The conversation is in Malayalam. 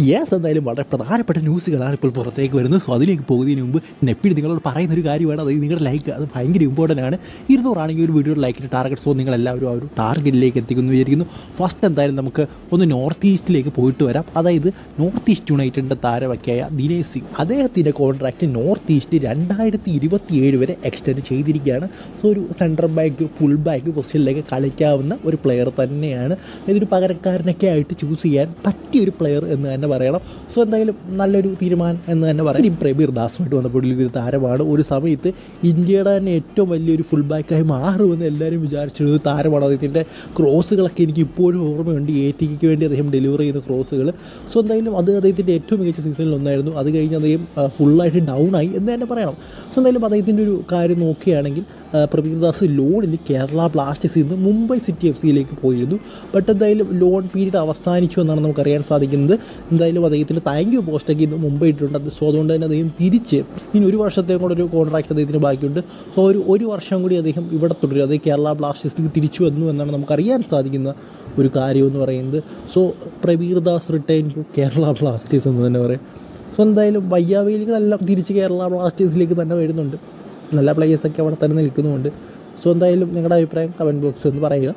യെസ് എന്തായാലും വളരെ പ്രധാനപ്പെട്ട ന്യൂസുകളാണ് ഇപ്പോൾ പുറത്തേക്ക് വരുന്നത്. സോ അതിലേക്ക് പോകുന്നതിന് മുമ്പ് നെപ്പിടി നിങ്ങളോട് പറയുന്ന ഒരു കാര്യമാണ്. അതായത് നിങ്ങളുടെ ലൈക്ക് അത് ഭയങ്കര ഇമ്പോർട്ടന്റ് ആണ്. ഇരുന്നൂറാണെങ്കിൽ ഒരു വീഡിയോ ലൈക്കിന്റെ ടാർഗറ്റ് സോ നിങ്ങൾ എല്ലാവരും ആ ഒരു ടാർഗറ്റിലേക്ക് എത്തിക്കുന്നു വിചാരിക്കുന്നു. ഫസ്റ്റ് എന്തായാലും നമുക്ക് ഒന്ന് നോർത്ത് ഈസ്റ്റിലേക്ക് പോയിട്ട് വരാം. അതായത് നോർത്ത് ഈസ്റ്റ് യുണൈറ്റഡിന്റെ താരമൊക്കെയായ ദിനേശ് സിംഗ്. അദ്ദേഹത്തിന്റെ കോൺട്രാക്റ്റ് നോർത്ത് ഈസ്റ്റ് രണ്ടായിരത്തി ഇരുപത്തി ഏഴ് വരെ എക്സ്റ്റെൻഡ് ചെയ്തിരിക്കുകയാണ്. സോ ഒരു സെൻട്രൽ ബാക്ക് ഫുൾ ബാക്ക് പൊസിഷനിലേക്ക് കളിക്കാവുന്ന ഒരു പ്ലെയർ തന്നെയാണ്. ഇതൊരു പകരക്കാരനൊക്കെ ആയിട്ട് ചൂസ് ചെയ്യാൻ പറ്റിയ ഒരു പ്ലെയർ എന്ന് തന്നെ പറയണം. സോ എന്തായാലും നല്ലൊരു തീരുമാനം എന്ന് തന്നെ പറയാം. ഇനി പ്രബീർ ദാസുമായിട്ട് വന്നപ്പോൾ ഒരു താരമാണ്. ഒരു സമയത്ത് ഇന്ത്യയുടെ തന്നെ ഏറ്റവും വലിയൊരു ഫുൾ ബാക്കായി മാറുമെന്ന് എല്ലാവരും വിചാരിച്ചിരുന്നത് താരമാണ്. അദ്ദേഹത്തിന്റെ ക്രോസുകളൊക്കെ എനിക്ക് ഇപ്പോഴും ഓർമ്മയുണ്ട്. എ ടിക്ക് വേണ്ടി അദ്ദേഹം ഡെലിവറി ചെയ്യുന്ന ക്രോസുകൾ സോ എന്തായാലും അത് അദ്ദേഹത്തിന്റെ ഏറ്റവും മികച്ച സീസണിൽ ഒന്നായിരുന്നു. അത് കഴിഞ്ഞ് അദ്ദേഹം ഫുള്ളായിട്ട് ഡൗൺ ആയി എന്ന് തന്നെ പറയണം. സോ എന്തായാലും അദ്ദേഹത്തിന്റെ ഒരു കാര്യം നോക്കുകയാണെങ്കിൽ ആ, ലോൺ ദാസ് ലോണിന് കേരള ബ്ലാസ്റ്റേഴ്സിൽ നിന്ന് മുംബൈ സിറ്റി എഫ് സിയിലേക്ക് പോയിരുന്നു. ബട്ട് എന്തായാലും ലോൺ പീരീഡ് അവസാനിച്ചു എന്നാണ് നമുക്കറിയാൻ സാധിക്കുന്നത്. എന്തായാലും അദ്ദേഹത്തിന് താങ്ക് യു പോസ്റ്റൊക്കെ ഇന്ന് മുംബൈ ഇട്ടിട്ടുണ്ട്. അത് സോ അതുകൊണ്ട് തന്നെ അദ്ദേഹം തിരിച്ച് ഇനി ഒരു വർഷത്തെ കൂടെ ഒരു കോൺട്രാക്ട് അദ്ദേഹത്തിന് ബാക്കിയുണ്ട്. സോ ഒരു ഒരു വർഷം കൂടി അദ്ദേഹം ഇവിടെ തുടരും. അത് കേരള ബ്ലാസ്റ്റേഴ്സിലേക്ക് തിരിച്ചു വന്നു എന്നാണ് നമുക്കറിയാൻ സാധിക്കുന്ന ഒരു കാര്യമെന്ന് പറയുന്നത്. So Prabir Das return to Kerala Blasters എന്ന് തന്നെ പറയാം. സോ എന്തായാലും വയ്യാവേലികളെല്ലാം തിരിച്ച് കേരള ബ്ലാസ്റ്റേഴ്സിലേക്ക് തന്നെ വരുന്നുണ്ട്. നല്ല പ്ലേയേഴ്സൊക്കെ അവിടെ തന്നെ നിൽക്കുന്നുമുണ്ട്. സോ എന്തായാലും നിങ്ങളുടെ അഭിപ്രായം കമന്റ് ബോക്സിൽ ഒന്ന് പറയുക.